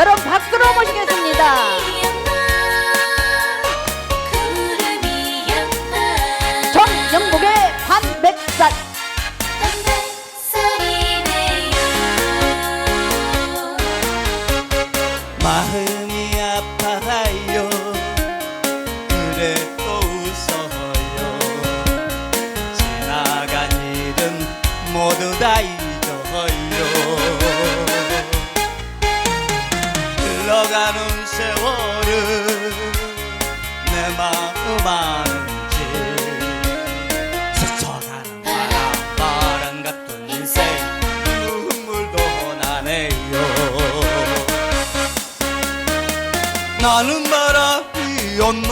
여러분 박수로 모시겠습니다. 정영국의 반백살 마음이 아파요 그래 또 웃어요 지나간 일은 모두 다 잊 마음 아는지. 스쳐가는 바람 바람 같은 인생 눈물도 나네요. 나는 바람이었나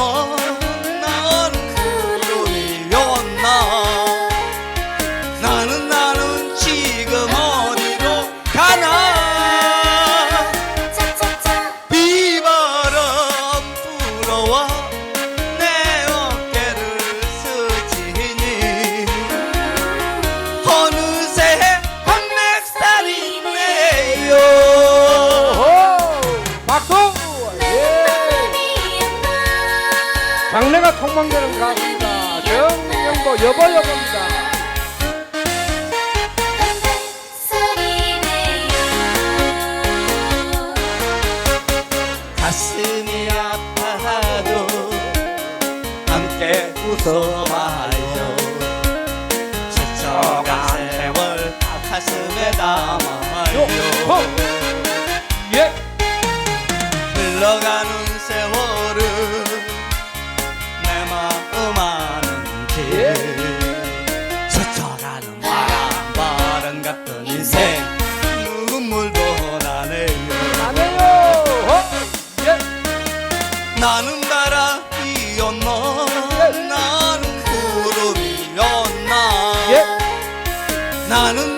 어느새 한백살이네요 오, 박수! 예. 장래가 통망되는 가수입니다. 정영보 여보 여보입니다. 가슴이 아파도 함께 웃어봐요 가슴에 담아요 호! 예. 흘러가는 세월은 내 마음 아는지 예. 스쳐가는 바람 바람 같은 인생 눈물도 나네요 나네요. 호! 예. 나는 바람이었나 나는 구름이었나 예. 나는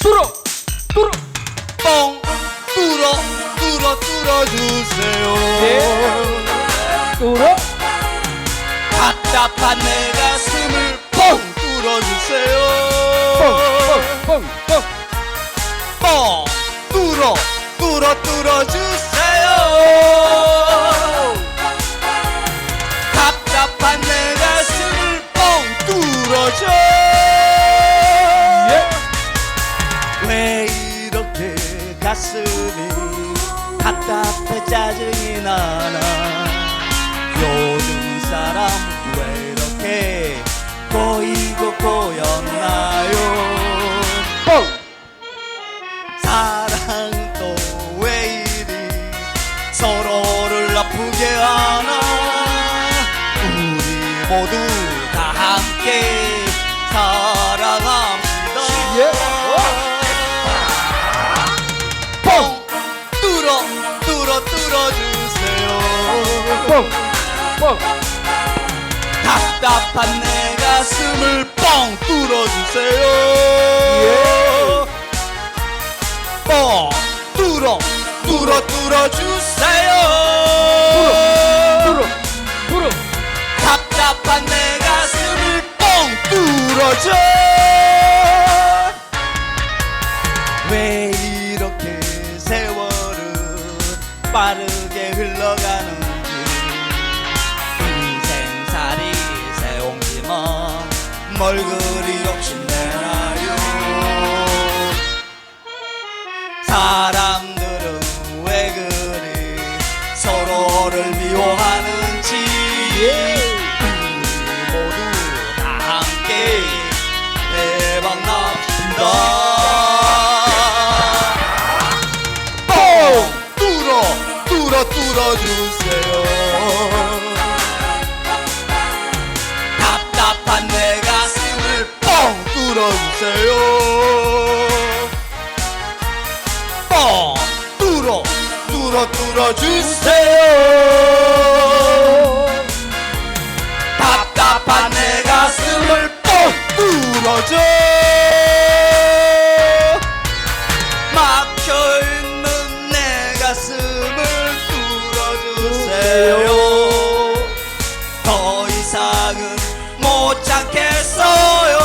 뚫어! 뚫어! 뻥 뚫어 뚫어 뚫어 주세요 예. 뚫어! 답답한 내 가슴을 뻥 뚫어 주세요! 뻥 뚫어 뚫어 뚫어 주세요 가슴이 답답해 짜증이 나나 요즘 사람 왜 이렇게 꼬이고 꼬였나요 뻥! 사랑도 왜 이리 서로를 아프게 하나 우리 모두 다 함께 사랑합시다 예. 뚫어 뚫어 주세요 뻥! 뻥! 답답한 내 가슴을 뻥 뚫어 주세요 뻥 뚫어 뚫어 뚫어 주세요 뚫어! 뚫어! 답답한 내 가슴을 뻥 뚫어줘 왜 빠르게 흘러가는지 인생살이 새옹지만 뭘 그리 욕심내나요. 사람 뚫어 뚫어 주세요. 답답한 내 가슴을 뚫어주세요. 뻥 뚫어 뚫어 뚫어주세요. 답답한 내 가슴을 뻥 뚫어줘 못 참겠어요.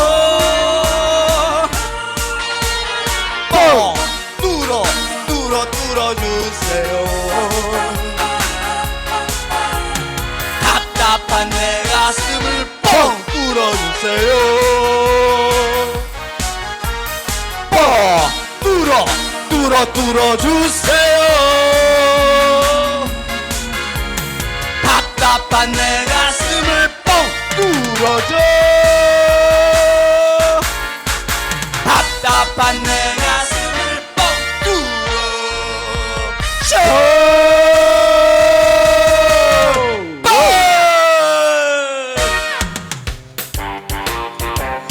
뻥 뚫어 뚫어 뚫어주세요. 답답한 내 가슴을 뻥 뚫어주세요. 뻥 뚫어 뚫어 뚫어주세요